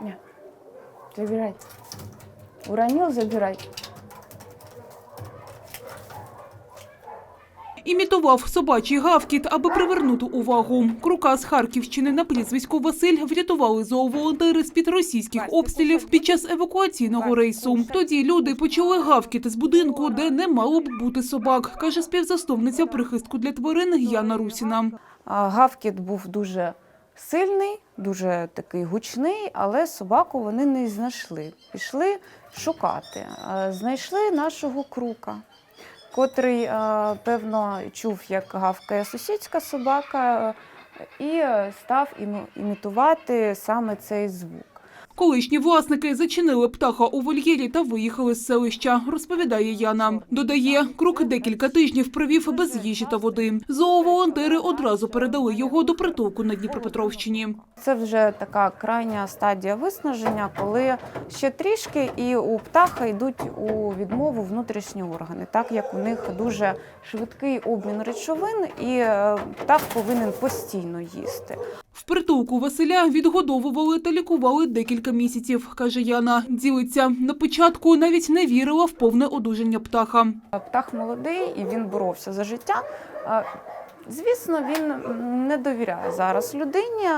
Не. Забирай. Уронил, забирай. Імітував собачий гавкіт, аби привернути увагу. Крука з Харківщини на прізвисько Василь врятували зооволонтери з-під російських обстрілів під час евакуаційного рейсу. Тоді люди почали гавкіти з будинку, де не мало б бути собак, каже співзасновниця прихистку для тварин Яна Русіна. Гавкіт був дуже сильний, дуже такий гучний, але собаку вони не знайшли. Пішли шукати. Знайшли нашого крука, котрий, е, певно, чув, як гавкає сусідська собака, е, і е, став імітувати саме цей звук. Колишні власники зачинили птаха у вольєрі та виїхали з селища, розповідає Яна. Додає, крук декілька тижнів провів без їжі та води. Зооволонтери одразу передали його до притулку на Дніпропетровщині. Це вже така крайня стадія виснаження, коли ще трішки і у птаха йдуть у відмову внутрішні органи, так як у них дуже швидкий обмін речовин, і е, птах повинен постійно їсти. В притулку Василя відгодовували та лікували декілька місяців, каже Яна. Ділиться на початку навіть не вірила в повне одужання птаха. Птах молодий і він боровся за життя. Звісно, він не довіряє зараз людині.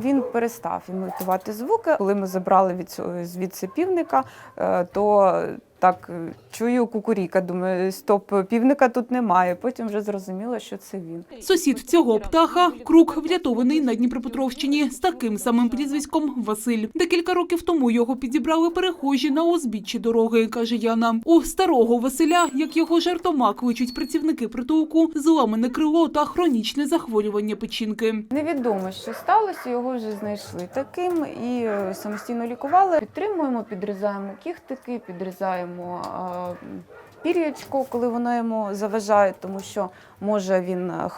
Він перестав імітувати звуки. Коли ми забрали від звідси півника, е, то так е, чую кукуріка. Думаю, стоп, півника тут немає. Потім вже зрозуміло, що це він. Сусід цього птаха крук врятований на Дніпропетровщині з таким самим прізвиськом Василь. Декілька років тому його підібрали перехожі на узбіччі дороги, каже Яна. У старого Василя, як його жартома кличуть працівники притулку, зламане крило та хронічне захворювання печінки. Невідомо, що сталося, його вже знайшли таким і е, самостійно лікували. Підтримуємо, підрізаємо кіхтики, підрізаємо а, пір'ячко, коли воно йому заважає, тому що може він е,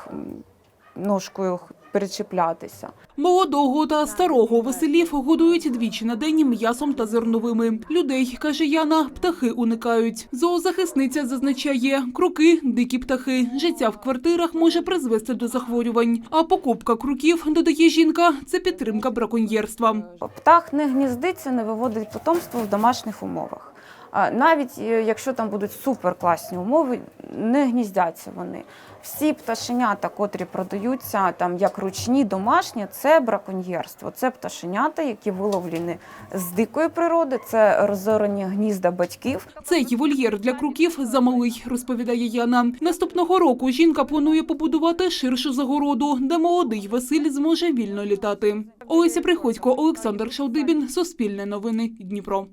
ножкою перечіплятися. Молодого та старого Василів годують двічі на день м'ясом та зерновими. Людей, каже Яна, птахи уникають. Зоозахисниця зазначає, круки, дикі птахи. Життя в квартирах може призвести до захворювань. А покупка круків, додає жінка, це підтримка браконьєрства. Птах не гніздиться, не виводить потомство в домашніх умовах. Навіть е, якщо там будуть суперкласні умови, не гніздяться вони. Всі пташенята, котрі продаються там як ручні, домашні, це браконьєрство. Це пташенята, які виловлені з дикої природи, це розорені гнізда батьків. Цей вольєр для круків замалий, розповідає Яна. Наступного року жінка планує побудувати ширшу загороду, де молодий Василь зможе вільно літати. Олеся Приходько, Олександр Шалдибін, Суспільне новини, Дніпро.